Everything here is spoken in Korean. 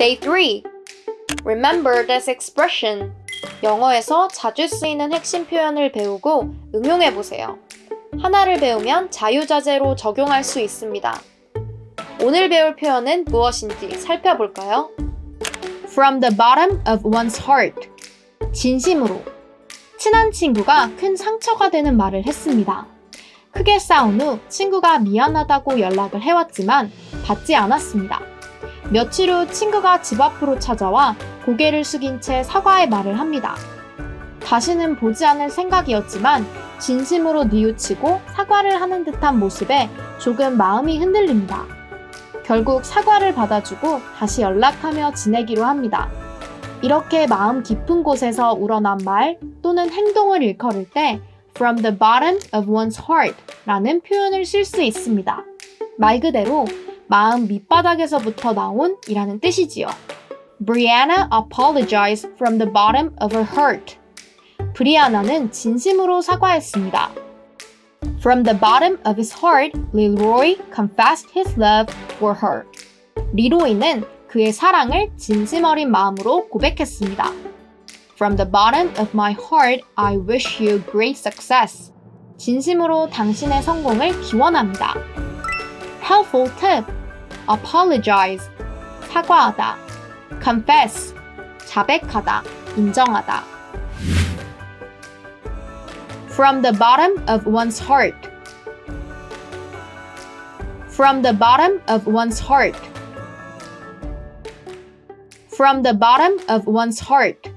Day 3. Remember this expression. 영어에서 자주 쓰이는 핵심 표현을 배우고 응용해 보세요. 하나를 배우면 자유자재로 적용할 수 있습니다. 오늘 배울 표현은 무엇인지 살펴볼까요? From the bottom of one's heart. 진심으로. 친한 친구가 큰 상처가 되는 말을 했습니다. 크게 싸운 후 친구가 미안하다고 연락을 해왔지만 받지 않았습니다. 며칠 후 친구가 집 앞으로 찾아와 고개를 숙인 채 사과의 말을 합니다. 다시는 보지 않을 생각이었지만 진심으로 뉘우치고 사과를 하는 듯한 모습에 조금 마음이 흔들립니다. 결국 사과를 받아주고 다시 연락하며 지내기로 합니다. 이렇게 마음 깊은 곳에서 우러난 말 또는 행동을 일컬을 때 from the bottom of one's heart 라는 표현을 쓸 수 있습니다. 말 그대로 마음 밑바닥에서부터 나온 이라는 뜻이지요. Brianna apologized from the bottom of her heart. 브리아나는 진심으로 사과했습니다. From the bottom of his heart, Leroy confessed his love for her. 리로이는 그의 사랑을 진심 어린 마음으로 고백했습니다. From the bottom of my heart, I wish you great success. 진심으로 당신의 성공을 기원합니다. Helpful tip. Apologize. 사과하다. Confess. 자백하다. 인정하다. From the bottom of one's heart. From the bottom of one's heart. From the bottom of one's heart.